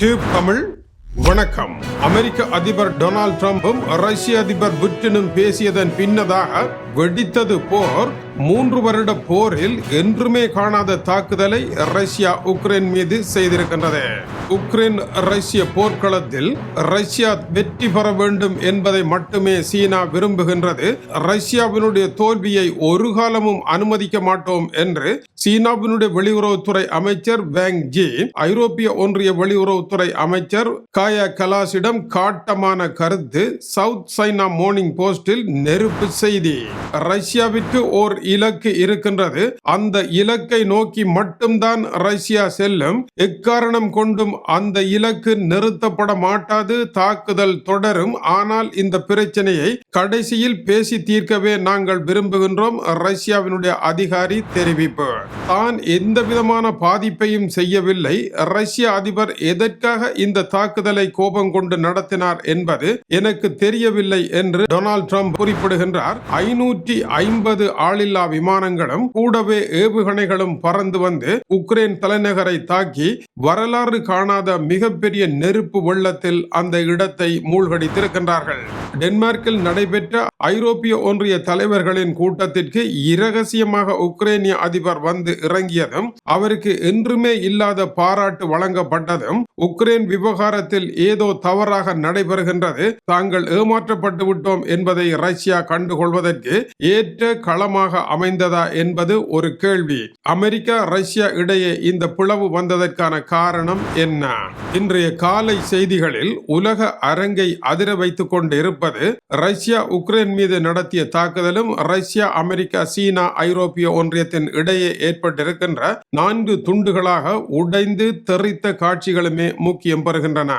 Tube Tamil வணக்கம். அமெரிக்க அதிபர் Donald டிரம்பும் ரஷ்ய அதிபர் புட்டினும் பேசியதன் பின்னதாக வெடித்தது போர். மூன்று வருட போரில் என்றுமே காணாத தாக்குதலை ரஷ்யா உக்ரைன் மீது செய்திருக்கின்றது. உக்ரைன் ரஷ்ய போர்க்களத்தில் ரஷ்யா வெற்றி பெற வேண்டும் என்பதை மட்டுமே சீனா விரும்புகின்றது. ரஷ்யாவினுடைய தோல்வியை ஒரு காலமும் அனுமதிக்க மாட்டோம் என்று சீனாவினுடைய வெளியுறவுத்துறை அமைச்சர் வேங் ஜி ஐரோப்பிய ஒன்றிய வெளியுறவுத்துறை அமைச்சர் காயா கலாஸிடம் காட்டமான கருத்து சவுத் சைனா மார்னிங் போஸ்டில் நெருப்பு செய்தி. ரஷ்யாவிற்கு ஓர் இலக்கு இருக்கின்றது. அந்த இலக்கை நோக்கி மட்டும்தான் ரஷ்யா செல்லும். எக்காரணம் கொண்டும் அந்த இலக்கு நிறுத்தப்பட மாட்டாது தாக்குதல் தொடரும். ஆனால் இந்த பிரச்சனையை கடைசியில் பேசி தீர்க்கவே நாங்கள் விரும்புகின்றோம் ரஷ்யாவினுடைய அதிகாரி தெரிவிப்பு. தான் எந்த விதமான பாதிப்பையும் செய்யவில்லை. ரஷ்ய அதிபர் எதற்காக இந்த தாக்குதலை கோபம் கொண்டு நடத்தினார் என்பது எனக்கு தெரியவில்லை என்று டொனால்ட் ட்ரம்ப் குறிப்பிடுகின்றார். ஐநூற்றி ஐம்பது ஆளில்லா விமானங்களும் கூடவே ஏவுகணைகளும் பறந்து வந்து உக்ரைன் தலைநகரை தாக்கி வரலாறு காண காணாத மிகப்பெரிய நெருப்பு வெள்ளத்தில் அந்த இடத்தை மூழ்கடித்திருக்கின்றார்கள். டென்மார்க்கில் நடைபெற்ற ஐரோப்பிய ஒன்றிய தலைவர்களின் கூட்டத்திற்கு இரகசியமாக உக்ரைனிய அதிபர் வந்து இறங்கியதும் அவருக்கு என்றுமே இல்லாத பாராட்டு வழங்கப்பட்டதும் உக்ரைன் விவகாரத்தில் ஏதோ தவறாக நடைபெறுகின்றது தாங்கள் ஏமாற்றப்பட்டு விட்டோம் என்பதை ரஷ்யா கண்டுகொள்வதற்கு ஏற்ற களமாக அமைந்ததா என்பது ஒரு கேள்வி. அமெரிக்கா ரஷ்யா இடையே இந்த பிளவு வந்ததற்கான காரணம் என்ன? இன்றைய காலை செய்திகளில் உலக அரங்கை அதிர வைத்துக் கொண்டு இருப்பது ரஷ்யா உக்ரைன் மீது நடத்திய தாக்குதலும் ரஷ்யா அமெரிக்கா சீனா ஐரோப்பிய ஒன்றியத்தின் இடையே ஏற்பட்டிருக்கின்ற நான்கு துண்டுகளாக உடைந்து தெறித்த காட்சிகளுமே முக்கியம் பெறுகின்றன.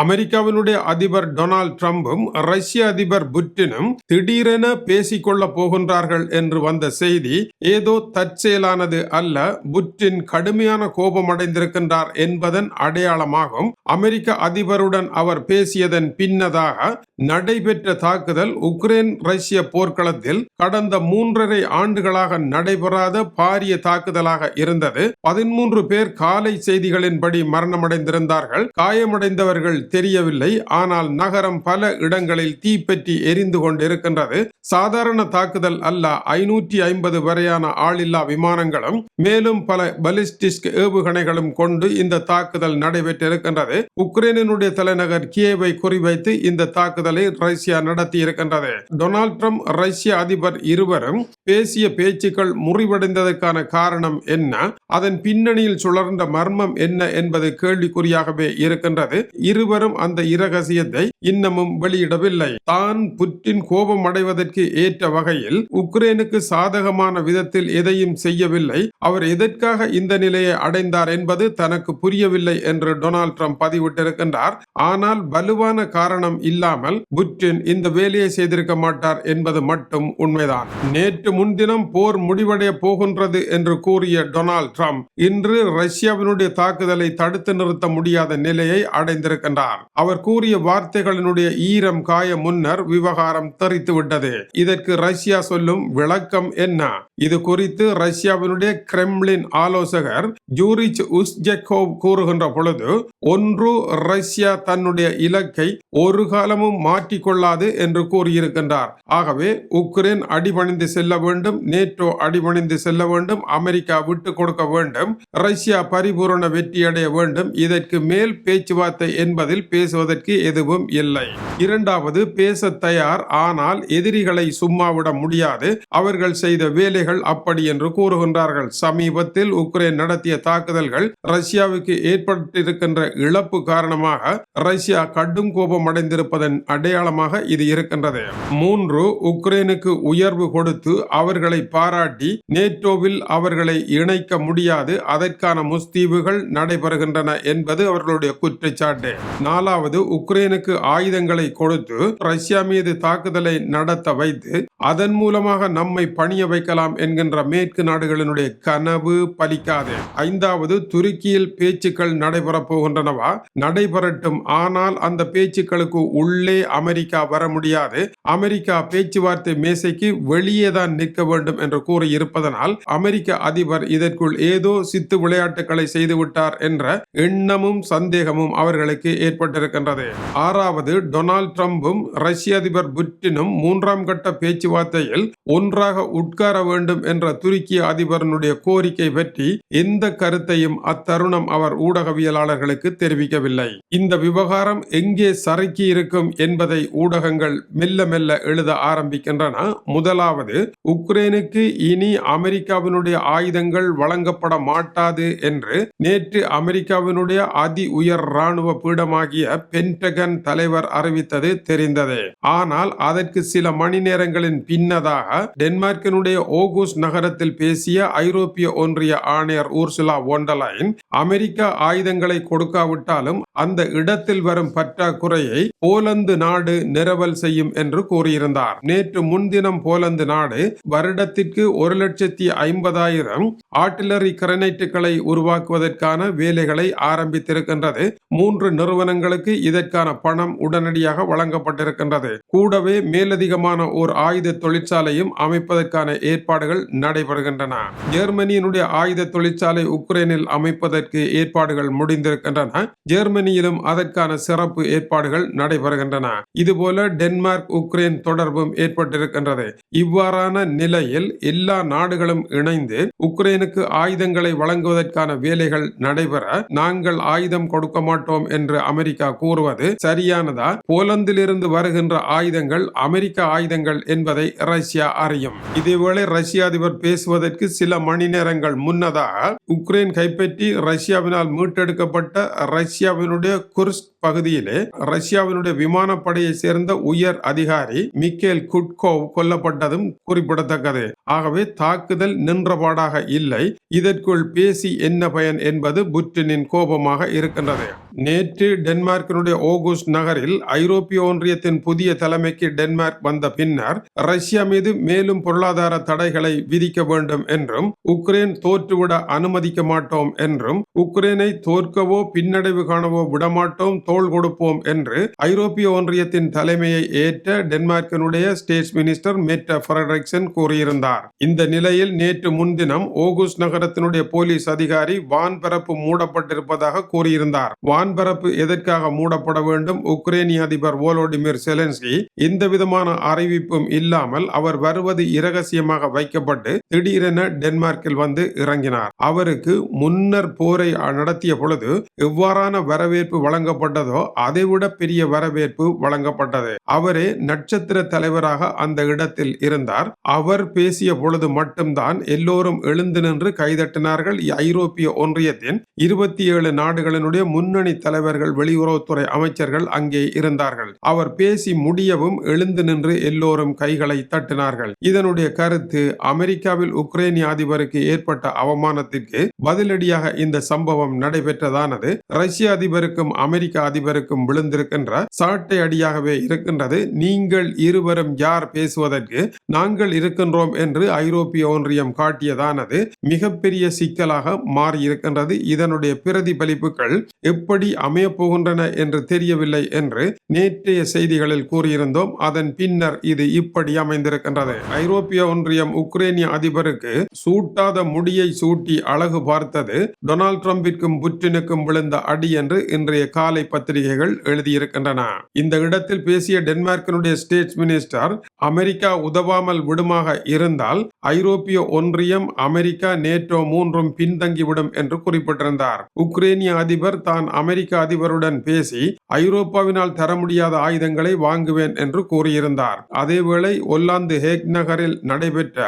அமெரிக்காவினுடைய அதிபர் டொனால்ட் ட்ரம்பும் ரஷ்ய அதிபர் புட்டினும் திடீரென பேசிக்கொள்ள போகின்றார்கள் என்று வந்த செய்தி ஏதோ தற்செயலானது அல்ல. புட்டின் கடுமையான கோபம் அடைந்திருக்கின்றார் என்பதன் அடையாளமாகும். அமெரிக்க அதிபருடன் அவர் பேசியதன் பின்னதாக நடைபெற்ற தாக்குதல் உக்ரைன் ரஷ்ய போர்க்களத்தில் கடந்த மூன்றரை ஆண்டுகளாக நடைபெறாத பாரிய தாக்குதலாக இருந்தது. பதிமூன்று பேர் காலை செய்திகளின்படி மரணமடைந்திருந்தார்கள். காயமடைந்தவர்கள் தெரியவில்லை. ஆனால் நகரம் பல இடங்களில் தீப்பற்றி எரிந்து கொண்டிருக்கின்றது. சாதாரண தாக்குதல் அல்ல. ஐநூற்றி ஐம்பது வரையான ஆளில்லா விமானங்களும் மேலும் பல பலிஸ்டிக் ஏவுகணைகளும் கொண்டு இந்த தாக்குதல் நடைபெற்றிருக்கின்றது. உக்ரைனினுடைய தலைநகர் கியேவை குறிவைத்து இந்த தாக்குதல் தாக்குதலை ரஷ்யா நடத்தி இருக்கின்றது. டொனால்ட் ட்ரம்ப் ரஷ்ய அதிபர் இருவரும் பேசிய பேச்சுக்கள் முறிவடைந்ததற்கான காரணம் என்ன? அதன் பின்னணியில் சுழர்ந்த மர்மம் என்ன என்பது கேள்விக்குறியாகவே இருக்கின்றது. இருவரும் அந்த இரகசியத்தை இன்னமும் வெளியிடவில்லை. தான் புட்டின் கோபம் அடைவதற்கு ஏற்ற வகையில் உக்ரைனுக்கு சாதகமான விதத்தில் எதையும் செய்யவில்லை. அவர் எதற்காக இந்த நிலையை அடைந்தார் என்பது தனக்கு புரியவில்லை என்று டொனால்ட் ட்ரம்ப் பதிவிட்டிருக்கின்றார். ஆனால் வலுவான காரணம் இல்லாமல் புட்டின் இந்த வேலையை செய்திருக்க மாட்டார் என்பது மட்டும் உண்மைதான். நேற்று முன்தினம் போர் முடிவடைய போகின்றது என்று கூறிய டொனால்ட் ட்ரம்ப் இன்று ரஷ்யாவினுடைய தாக்குதலை தடுத்து நிறுத்த முடியாத நிலையை அடைந்திருக்கின்றார். அவர் கூறிய வார்த்தைகளினுடைய ஈரம் காய முன்னர் விவகாரம் தெரித்து விட்டது இதற்கு ரஷ்யா சொல்லும் விளக்கம் என்ன? இது குறித்து ரஷ்யாவினுடைய கிரெம்லின் ஆலோசகர் ஜூரிச் உஸ்ஜெக்கோவ் கூறுகின்ற பொழுது ஒன்று ரஷ்யா தன்னுடைய இலக்கை ஒரு காலமும் மாற்றிக்கொள்ளாது என்று கூறியிருக்கின்றார். ஆகவே உக்ரைன் அடிபணிந்து செல்ல வேண்டும் நேட்டோ அடிபணிந்து செல்ல வேண்டும் அமெரிக்கா விட்டு கொடுக்க வேண்டும் ரஷ்யா பரிபூரண வெற்றியடைய வேண்டும் இதற்கு மேல் பேச்சுவார்த்தை என்பதில் பேசுவதற்கு எதுவும் இல்லை. இரண்டாவது பேச தயார் ஆனால் எதிரிகளை சும்மா விட முடியாது அவர்கள் செய்த வேலைகள் அப்படி என்று கூறுகின்றார்கள். சமீபத்தில் உக்ரைன் நடத்திய தாக்குதல்கள் ரஷ்யாவுக்கு ஏற்பட்டிருக்கின்ற இழப்பு காரணமாக ரஷ்யா கடும் கோபம் அடைந்திருப்பதன் அடையாளமாக இது இருக்கின்றது. மூன்று உக்ரைனுக்கு உயர்வு கொடுத்து அவர்களை பாராட்டி நேட்டோவில் அவர்களை இணைக்க முடியாது அதற்கான முஸ்தீவுகள் நடைபெறுகின்றன என்பது அவர்களுடைய குற்றச்சாட்டு. நாலாவது உக்ரைனுக்கு ஆயுதங்களை கொடுத்து ரஷ்யா மீது தாக்குதலை நடத்த வைத்து அதன் மூலமாக நம்மை பணிய வைக்கலாம் என்கின்ற மேற்கு நாடுகளினுடைய கனவு பலிக்காது. ஐந்தாவது துருக்கியில் பேச்சுக்கள் நடைபெறப் போகின்றனவா? நடைபெறட்டும். ஆனால் அந்த பேச்சுக்களுக்கு உள்ளே அமெரிக்கா வர முடியாது. அமெரிக்கா பேச்சுவார்த்தை மேசைக்கு வெளியே தான் நிற்க வேண்டும் என்று கூறியிருப்பதனால் அமெரிக்க அதிபர் இதற்குள் ஏதோ சித்து விளையாட்டுகளை செய்துவிட்டார் என்ற எண்ணமும் சந்தேகமும் அவர்களுக்கு ஏற்பட்டிருக்கின்றது. ஆறாவது டொனால்ட் ட்ரம்பும் ரஷ்ய அதிபர் புட்டினும் மூன்றாம் கட்ட பேச்சு பேச்சுவார்த்தையில் ஒன்றாக உட்கார வேண்டும் என்ற துருக்கிய அதிபரனுடைய கோரிக்கை பற்றி எந்த கருத்தையும் அத்தருணம் அவர் ஊடகவியலாளர்களுக்கு தெரிவிக்கவில்லை. இந்த விவகாரம் எங்கே சறுக்கி இருக்கும் என்பதை ஊடகங்கள் மெல்ல மெல்ல எழுத ஆரம்பிக்கின்றன. முதலாவது உக்ரைனுக்கு இனி அமெரிக்காவினுடைய ஆயுதங்கள் வழங்கப்பட மாட்டாது என்று நேற்று அமெரிக்காவினுடைய அதி உயர் ராணுவ பீடமாகிய பென்டகன் தலைவர் அறிவித்தது தெரிந்தது. ஆனால் அதற்கு சில மணி நேரங்களின் பின்னதாக டென்மார்க்கினுடைய ஓகூஸ் நகரத்தில் பேசிய ஐரோப்பிய ஒன்றிய ஆணையர் ஊர்சுலா ஒண்டலைன் அமெரிக்கா ஆயுதங்களை கொடுக்காவிட்டாலும் அந்த இடத்தில் வரும் பற்றாக்குறையை போலந்து நாடு நிரவல் செய்யும் என்று கூறியிருந்தார். நேற்று முன்தினம் போலந்து நாடு வருடத்திற்கு ஒரு லட்சத்தி ஐம்பதாயிரம் ஆர்டிலரி கிரனைட்டுகளை உருவாக்குவதற்கான வேலைகளை ஆரம்பித்திருக்கின்றது. மூன்று நிறுவனங்களுக்கு இதற்கான பணம் உடனடியாக வழங்கப்பட்டிருக்கின்றது. கூடவே மேலதிகமான ஓர் ஆயுத தொழிற்சாலையும் அமைப்பதற்கான ஏற்பாடுகள் நடைபெறுகின்றன. ஜெர்மனியினுடைய ஆயுத தொழிற்சாலை உக்ரைனில் அமைப்பதற்கு ஏற்பாடுகள் முடிந்திருக்கின்றன. ஜெர்மனியிலும் அதற்கான சிறப்பு ஏற்பாடுகள் நடைபெறுகின்றன. இதுபோல டென்மார்க் உக்ரைன் தொடர்பும் ஏற்பட்டிருக்கின்றது. இவ்வாறான நிலையில் எல்லா நாடுகளும் இணைந்து உக்ரைனுக்கு ஆயுதங்களை வழங்குவதற்கான வேலைகள் நடைபெற நாங்கள் ஆயுதம் கொடுக்க மாட்டோம் என்று அமெரிக்கா கூறுவது சரியானதா? போலந்திலிருந்து வருகின்ற ஆயுதங்கள் அமெரிக்க ஆயுதங்கள் என்பதை ரஷ்யா அறியும். இதேவேளை ரஷ்ய அதிபர் பேசுவதற்கு சில மணி நேரங்கள் முன்னதாக உக்ரைன் கைப்பற்றி ரஷ்யாவினால் மீட்டெடுக்கப்பட்ட ரஷ்யாவினுடைய குர்ஸ்க் பகுதியிலே ரஷ்யாவினுடைய விமானப்படையை சேர்ந்த உயர் அதிகாரி மிக்கேல் குட்கோவ் கொல்லப்பட்டதும் குறிப்பிடத்தக்கது. ஆகவே தாக்குதல் நின்றபாடாக இல்லை. இதற்குள் பேசி என்ன பயன் என்பது புட்டினின் கோபமாக இருக்கின்றது. நேற்று டென்மார்க்கினுடைய ஓகூஸ்ட் நகரில் ஐரோப்பிய ஒன்றியத்தின் புதிய தலைமைக்கு டென்மார்க் வந்த பின்னர் ரஷ்யா மீது மேலும் பொருளாதார தடைகளை விதிக்க வேண்டும் என்றும் உக்ரைன் தோற்றுவிட அனுமதிக்க மாட்டோம் என்றும் உக்ரைனை தோற்கவோ பின்னடைவு காணவோ விடமாட்டோம் தோல் கொடுப்போம் என்று ஐரோப்பிய ஒன்றியத்தின் தலைமையை ஏற்ற டென்மார்க்கினுடைய ஸ்டேட் மினிஸ்டர் மெட்ட ஃபெடரிக்சன் கூறியிருந்தார். இந்த நிலையில் நேற்று முன்தினம் ஓகுஸ் நகரத்தினுடைய போலீஸ் அதிகாரி வான்பரப்பு மூடப்பட்டிருப்பதாக கூறியிருந்தார். வான்பரப்பு எதற்காக மூடப்பட வேண்டும்? உக்ரைனிய அதிபர் ஓலோடிமிர் செலன்ஸ்கி இந்த விதமான அறிவிப்பும் இல்லாமல் அவர் வருவது இரகசியமாக வைக்கப்பட்டு திடீரென டென்மார்க்கில் வந்து இறங்கினார். அவருக்கு முன்னர் போரை நடத்திய பொழுது இவ்வாறான வரவேற்பு வழங்கப்பட்ட வழங்கப்பட்டதோ அதைவிட பெரிய வரவேற்பு வழங்கப்பட்டது. அவரே நட்சத்திர தலைவராக அந்த இடத்தில் இருந்தார். அவர் பேசிய பொழுது மட்டும்தான் எல்லோரும் எழுந்து நின்று கைதட்டினார்கள். ஐரோப்பிய ஒன்றியத்தின் இருபத்தி ஏழு நாடுகளினுடைய முன்னணி தலைவர்கள் வெளியுறவுத்துறை அமைச்சர்கள் அங்கே இருந்தார்கள். அவர் பேசி முடியவும் எழுந்து நின்று எல்லோரும் கைகளை தட்டினார்கள். இதனுடைய கருத்து அமெரிக்காவில் உக்ரைனிய அதிபருக்கு ஏற்பட்ட அவமானத்திற்கு பதிலடியாக இந்த சம்பவம் நடைபெற்றதானது. ரஷ்ய அதிபருக்கும் அமெரிக்க அதிபருக்கும் விழுந்திருக்கின்ற சாட்டை அடியாகவே இருக்கின்றது. நீங்கள் இருவரும் யார் பேசுவதற்கு நாங்கள் இருக்கின்றோம் என்று ஐரோப்பிய ஒன்றியம் காட்டியதானது மிகப்பெரிய சிக்கலாக மாறியிருக்கின்றது. இதனுடைய பிரதிபலிப்புகள் எப்படி அமையப்போகின்றன என்று தெரியவில்லை என்று நேற்றைய செய்திகளில் கூறியிருந்தோம். அதன் பின்னர் இது இப்படி அமைந்திருக்கின்றது. ஐரோப்பிய ஒன்றியம் உக்ரைனிய அதிபருக்கு சூட்டாத முடியை சூட்டி அழகு பார்த்தது. டொனால்ட் ட்ரம்பிற்கும் புட்டினுக்கும் விழுந்த அடி என்று இன்றைய காலை பத்திரிகைகள் எழுதியிருக்கின்றன. இந்த இடத்தில் பேசிய டென்மார்க்கினுடைய ஸ்டேட் மினிஸ்டர் அமெரிக்கா உதவாமல் விடுமாக இருந்தால் ஐரோப்பிய ஒன்றியம் அமெரிக்கா நேட்டோ மூன்றும் பின்தங்கிவிடும் என்று குறிப்பிட்டிருந்தார். உக்ரைனிய அதிபர் தான் அமெரிக்க அதிபருடன் பேசி ஐரோப்பாவினால் தர முடியாத ஆயுதங்களை வாங்குவேன் என்று கூறியிருந்தார். அதேவேளை ஒல்லாந்து ஹேக் நகரில் நடைபெற்ற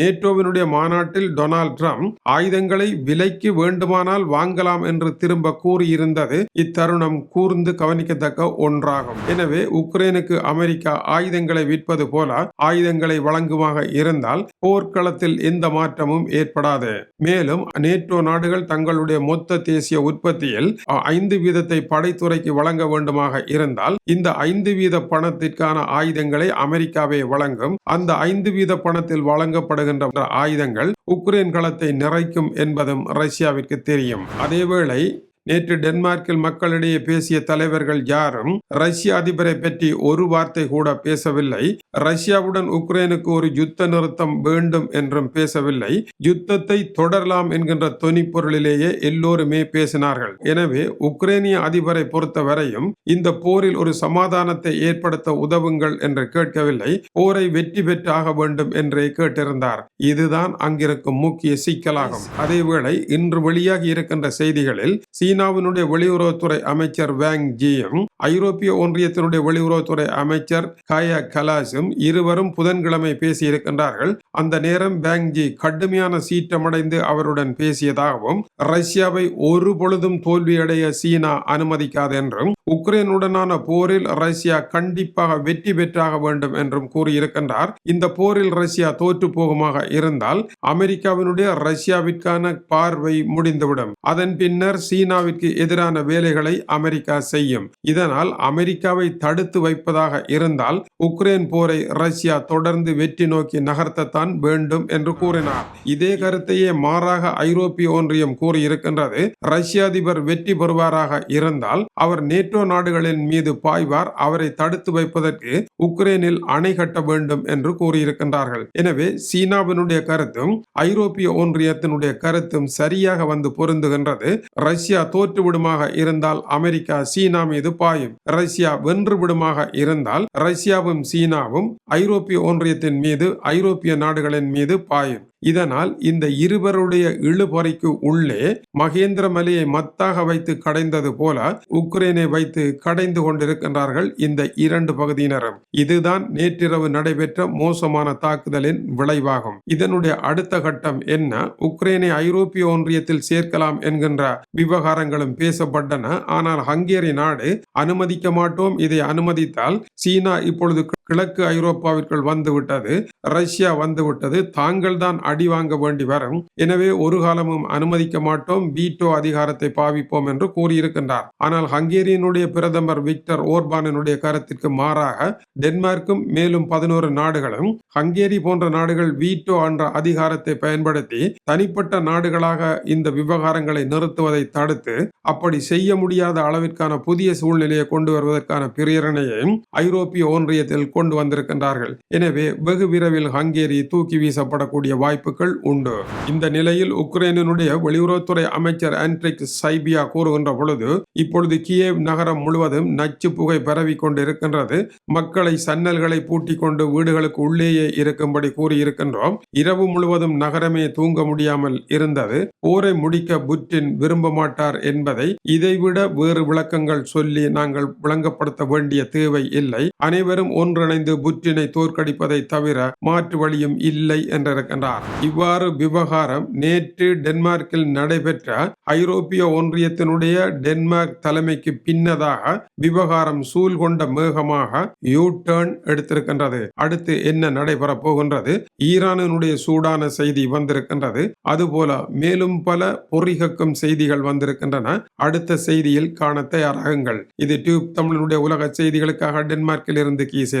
நேட்டோவினுடைய மாநாட்டில் டொனால்ட் ட்ரம்ப் ஆயுதங்களை விலைக்கு வேண்டுமானால் வாங்கலாம் என்று திரும்ப கூறியிருந்தது. இத்தருணம் கூ கூர்ந்து கவனிக்கத்தக்க ஒன்றாகும். எனவே உக்ரைனுக்கு அமெரிக்கா ஆயுதங்களை விற்பது போல ஆயுதங்களை வழங்குமாக இருந்தால் போர்க்களத்தில் எந்த மாற்றமும் ஏற்படாது. மேலும் நேட்டோ நாடுகள் தங்களுடைய மொத்த தேசிய உற்பத்தியில் ஐந்து வீதத்தை படைத்துறைக்கு வழங்க வேண்டுமாக இருந்தால் இந்த ஐந்து வீத பணத்திற்கான ஆயுதங்களை அமெரிக்காவே வழங்கும். அந்த ஐந்து வீத பணத்தில் வழங்கப்படுகின்ற ஆயுதங்கள் உக்ரைன் களத்தை நிறைக்கும் என்பதும் ரஷ்யாவிற்கு தெரியும். அதேவேளை நேற்று டென்மார்க்கில் மக்களிடையே பேசிய தலைவர்கள் யாரும் ரஷ்ய அதிபரை பற்றி ஒரு வார்த்தை கூட பேசவில்லை. ரஷ்யாவுடன் உக்ரைனுக்கு ஒரு யுத்த நிறுத்தம் வேண்டும் என்றும் பேசவில்லை. யுத்தத்தை தொடரலாம் என்கின்ற தொனிப்பொருளிலேயே எல்லோருமே பேசினார்கள். எனவே உக்ரைனிய அதிபரை பொறுத்தவரையும் இந்த போரில் ஒரு சமாதானத்தை ஏற்படுத்த உதவுங்கள் என்று கேட்கவில்லை. போரை வெற்றி பெற்றாக வேண்டும் என்றே கேட்டிருந்தார். இதுதான் அங்கிருக்கும் முக்கிய சிக்கலாகும். அதேவேளை இன்று வெளியாகி இருக்கின்ற செய்திகளில் சீனாவினுடைய வெளியுறவுத்துறை அமைச்சர் வேங் ஜியும் ஐரோப்பிய ஒன்றியத்தினுடைய வெளியுறவுத்துறை அமைச்சர் காயா கலாஸும் இருவரும் புதன்கிழமை பேசியிருக்கின்றார்கள். அந்த நேரம் வேங் ஜி கடுமையான சீற்றமடைந்து அவருடன் பேசியதாகவும் ரஷ்யாவை ஒரு பொழுதும் தோல்வியடைய சீனா அனுமதிக்காது என்றும் உக்ரைனுடனான போரில் ரஷ்யா கண்டிப்பாக வெற்றி பெற்றாக வேண்டும் என்றும் கூறியிருக்கின்றார். இந்த போரில் ரஷ்யா தோற்று போகுமாக இருந்தால் அமெரிக்காவினுடைய ரஷ்யாவிற்கான பார்வை முடிந்துவிடும். அதன் பின்னர் சீனாவிற்கு எதிரான வேலைகளை அமெரிக்கா செய்யும். இதனால் அமெரிக்காவை தடுத்து வைப்பதாக இருந்தால் உக்ரைன் போரை ரஷ்யா தொடர்ந்து வெற்றி நோக்கி நகர்த்தத்தான் வேண்டும் என்று கூறினார். இதே கருத்தையே மாறாக ஐரோப்பிய ஒன்றியம் கூறியிருக்கின்றது. ரஷ்ய அதிபர் வெற்றி பெறுவாராக இருந்தால் அவர் நேற்று நேட்டோ நாடுகளின் மீது பாய்வார் அவரை தடுத்து வைப்பதற்கு உக்ரைனில் அணை கட்ட வேண்டும் என்று கூறியிருக்கின்றார்கள். எனவே சீனாவினுடைய கருத்தும் ஐரோப்பிய ஒன்றியத்தினுடைய கருத்தும் சரியாக வந்து பொருந்துகின்றது. ரஷ்யா தோற்றுவிடுமாக இருந்தால் அமெரிக்கா சீனா மீது பாயும். ரஷ்யா வென்று விடுமாக இருந்தால் ரஷ்யாவும் சீனாவும் ஐரோப்பிய ஒன்றியத்தின் மீது ஐரோப்பிய நாடுகளின் மீது பாயும். இதனால் இந்த இருவருடைய இழுபறைக்கு உள்ளே மகேந்திர மலையை மத்தாக வைத்து கடைந்தது போல உக்ரைனை வைத்து கடைந்து கொண்டிருக்கின்றார்கள் இந்த இரண்டு பகுதியினரும். இதுதான் நேற்றிரவு நடைபெற்ற மோசமான தாக்குதலின் விளைவாகும். இதனுடைய அடுத்த கட்டம் என்ன? உக்ரைனை ஐரோப்பிய ஒன்றியத்தில் சேர்க்கலாம் என்கின்ற விவகாரங்களும் பேசப்பட்டன. ஆனால் ஹங்கேரி நாடு அனுமதிக்க மாட்டோம். இதை அனுமதித்தால் சீனா இப்பொழுது கிழக்கு ஐரோப்பாவிற்குள் வந்துவிட்டது ரஷ்யா வந்துவிட்டது தாங்கள் தான் அடி வாங்க வேண்டி வரும். எனவே ஒரு காலமும் அனுமதிக்க மாட்டோம் வீட்டோ அதிகாரத்தை பாவிப்போம் என்று கூறியிருக்கின்றார். ஆனால் ஹங்கேரியனுடைய பிரதமர் விக்டர் ஓர்பானனுடைய கருத்திற்கு மாறாக டென்மார்க்கும் மேலும் பதினோரு நாடுகளும் ஹங்கேரி போன்ற நாடுகள் வீட்டோ என்ற அதிகாரத்தை பயன்படுத்தி தனிப்பட்ட நாடுகளாக இந்த விவகாரங்களை நிறுத்துவதை தடுத்து அப்படி செய்ய முடியாத அளவிற்கான புதிய சூழ்நிலையை கொண்டு வருவதற்கான பிரேரணையையும் ஐரோப்பிய ஒன்றியத்தில் கொண்டு வந்திருக்கின்றார்கள். எனவே வெகு விரைவில் ஹங்கேரி தூக்கி வீசப்படக்கூடிய வாய்ப்புகள் உண்டு. இந்த நிலையில் உக்ரைனுடைய வெளியுறவுத்துறை அமைச்சர் ஆண்ட்ரிக் சைபியா கூறுகின்ற பொழுது இப்பொழுது கியேவ் நகரம் முழுவதும் நச்சு புகை பரவி கொண்டிருக்கின்றது. மக்களை சன்னல்களை பூட்டி கொண்டு வீடுகளுக்கு உள்ளேயே இருக்கும்படி கூறியிருக்கின்றோம். இரவு முழுவதும் நகரமே தூங்க முடியாமல் இருந்தது. போரை முடிக்க புட்டின் விரும்ப மாட்டார் என்பதை இதைவிட வேறு விளக்கங்கள் சொல்லி நாங்கள் விளங்கப்படுத்த வேண்டிய தேவை இல்லை. அனைவரும் ஒன்று ஒன்றிணைந்து புற்றினை தோற்கடிப்பதை தவிர மாற்று வழியும் இல்லை என்றிருக்கின்றார். இவ்வாறு விவகாரம் நேற்று டென்மார்க்கில் நடைபெற்ற ஐரோப்பிய ஒன்றியத்தினுடைய டென்மார்க் தலைமைக்கு பின்னதாக விவகாரம் சூழ் கொண்ட மேகமாக யூ எடுத்திருக்கின்றது. அடுத்து என்ன நடைபெற போகின்றது? ஈரானினுடைய சூடான செய்தி வந்திருக்கின்றது. அதுபோல மேலும் பல பொறிகக்கும் செய்திகள் வந்திருக்கின்றன. அடுத்த செய்தியில் காண தயாராகுங்கள். இது டியூப் தமிழனுடைய உலக செய்திகளுக்காக டென்மார்க்கில் இருந்து கீசே